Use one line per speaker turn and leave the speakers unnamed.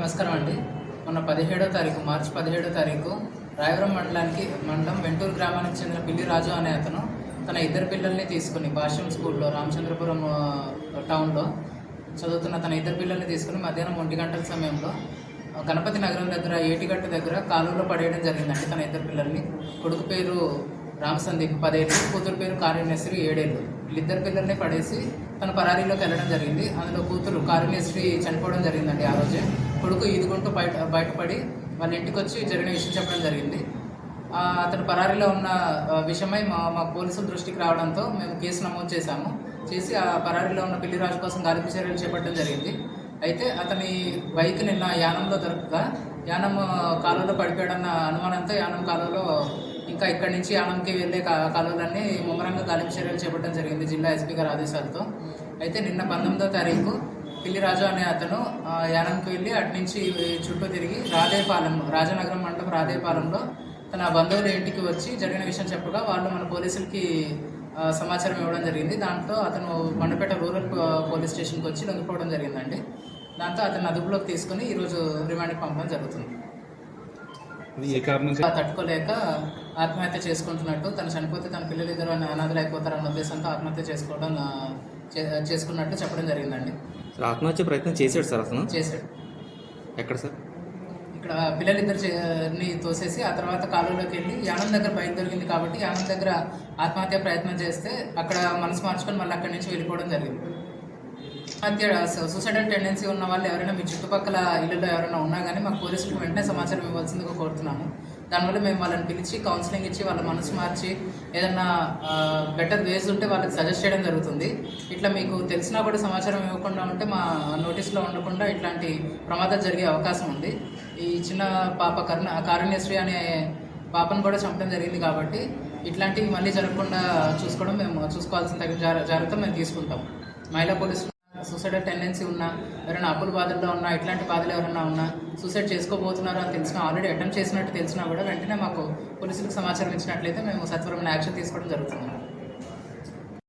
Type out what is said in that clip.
నమస్కారం అండి. మొన్న పదిహేడో తారీఖు మార్చి పదిహేడో తారీఖు రాయవరం మండలానికి మండలం వెంటూరు గ్రామానికి చెందిన పిల్లి రాజు అనే అతను తన ఇద్దరు పిల్లల్ని తీసుకుని భాష్యం స్కూల్లో రామచంద్రపురం టౌన్లో చదువుతున్న తన ఇద్దరు పిల్లల్ని తీసుకుని మధ్యాహ్నం ఒంటి గంటల సమయంలో గణపతి నగరం దగ్గర ఏటిగట్టు దగ్గర కాలువలో పడేయడం జరిగిందండి తన ఇద్దరు పిల్లల్ని. కొడుకు పేరు రామ్ పదేళ్ళు కూతురు పేరు కారుణ్యశ్రీ ఏడేళ్ళు. వీళ్ళిద్దరు పిల్లల్ని పడేసి తన పరారీలోకి వెళ్ళడం జరిగింది. అందులో కూతురు కారుణ్యశ్రీ చనిపోవడం జరిగిందండి ఆ రోజే. కొడుకు ఈదుకుంటూ బయట బయటపడి వాళ్ళ ఇంటికి వచ్చి జరిగిన విషయం చెప్పడం జరిగింది. అతను పరారీలో ఉన్న విషయమై మా మా పోలీసుల దృష్టికి రావడంతో మేము కేసు నమోదు చేశాము. చేసి ఆ పరారీలో ఉన్న పిల్లిరాజు కోసం గాలింపు చర్యలు చేపట్టడం జరిగింది. అయితే అతని బైక్ నిన్న యానంలో దొరకగా యానం కాలువలో పడిపోయాడన్న అనుమానంతో యానం కాలువలో ఇంకా ఇక్కడి నుంచి ఆనంకి వెళ్ళే కాలువలన్నీ ముమ్మరంగా గాలింపు చర్యలు చేపట్టడం జరిగింది జిల్లా ఎస్పీ గారి ఆదేశాలతో. అయితే నిన్న పంతొమ్మిదో తారీఖు పిల్లిరాజు అనే అతను యానంకి వెళ్ళి అటు నుంచి చుట్టూ తిరిగి రాధేపాలెం రాజనగరం మండలం రాధేపాలెంలో తన బంధువుల ఇంటికి వచ్చి జరిగిన విషయం చెప్పగా వాళ్ళు మన పోలీసులకి సమాచారం ఇవ్వడం జరిగింది. దాంతో అతను మండపేట రూరల్ పోలీస్ స్టేషన్కి వచ్చి లొంగిపోవడం జరిగిందండి. దాంతో అతను అదుపులోకి తీసుకుని ఈరోజు రిమాండ్కి పంపడం జరుగుతుంది.
ఏ కారణం
తట్టుకోలేక ఆత్మహత్య చేసుకుంటున్నట్టు తను చనిపోతే తన పిల్లలు ఇద్దరు అనాథలు అయిపోతారన్న ఉద్దేశంతో ఆత్మహత్య చేసుకోవడం చేసుకున్నట్టు చెప్పడం జరిగిందండి.
ఆత్మహత్య ప్రయత్నం చేశాడు సార్ అతను?
చేశాడు.
ఎక్కడ సార్?
ఇక్కడ పిల్లలిద్దరిని తోసేసి ఆ తర్వాత కాలువలోకి వెళ్ళి యానం దగ్గర బయట దొరికింది కాబట్టి యానం దగ్గర ఆత్మహత్య ప్రయత్నం చేస్తే అక్కడ మనసు మార్చుకొని మళ్ళీ అక్కడి నుంచి వెళ్ళిపోవడం జరిగింది. హత్య సూసైడల్ టెండెన్సీ ఉన్న వాళ్ళు ఎవరైనా మీ చుట్టుపక్కల ఇళ్ళలో ఎవరైనా ఉన్నా కానీ మాకు పోలీసులకు వెంటనే సమాచారం ఇవ్వాల్సిందిగా కోరుతున్నాము. దానివల్ల మేము వాళ్ళని పిలిచి కౌన్సిలింగ్ ఇచ్చి వాళ్ళ మనసు మార్చి ఏదన్నా బెటర్ వేస్ ఉంటే వాళ్ళకి సజెస్ట్ చేయడం జరుగుతుంది. ఇట్లా మీకు తెలిసినా కూడా సమాచారం ఇవ్వకుండా ఉంటే మా నోటీస్లో ఉండకుండా ఇట్లాంటి ప్రమాదాలు జరిగే అవకాశం ఉంది. ఈ చిన్న పాప కరుణ కారుణ్యశ్రీ అనే పాపను కూడా చంపడం జరిగింది కాబట్టి ఇట్లాంటివి మళ్ళీ జరగకుండా చూసుకోవడం మేము చూసుకోవాల్సిన తగిన జాగ్రత్త మేము తీసుకుంటాం. మహిళా పోలీసులు సూసైడల్ టెండెన్సీ ఉన్నా ఎవరైనా అప్పుల బాధల్లో ఉన్నా ఇట్లాంటి బాధలు ఎవరైనా ఉన్నా సూసైడ్ చేసుకోబోతున్నారో అని తెలిసినా ఆల్రెడీ అటెంప్ట్ చేసినట్టు తెలిసినా కూడా వెంటనే మాకు పోలీసులకు సమాచారం ఇచ్చినట్లయితే మేము సత్వరమైన యాక్షన్ తీసుకోవడం జరుగుతుంది.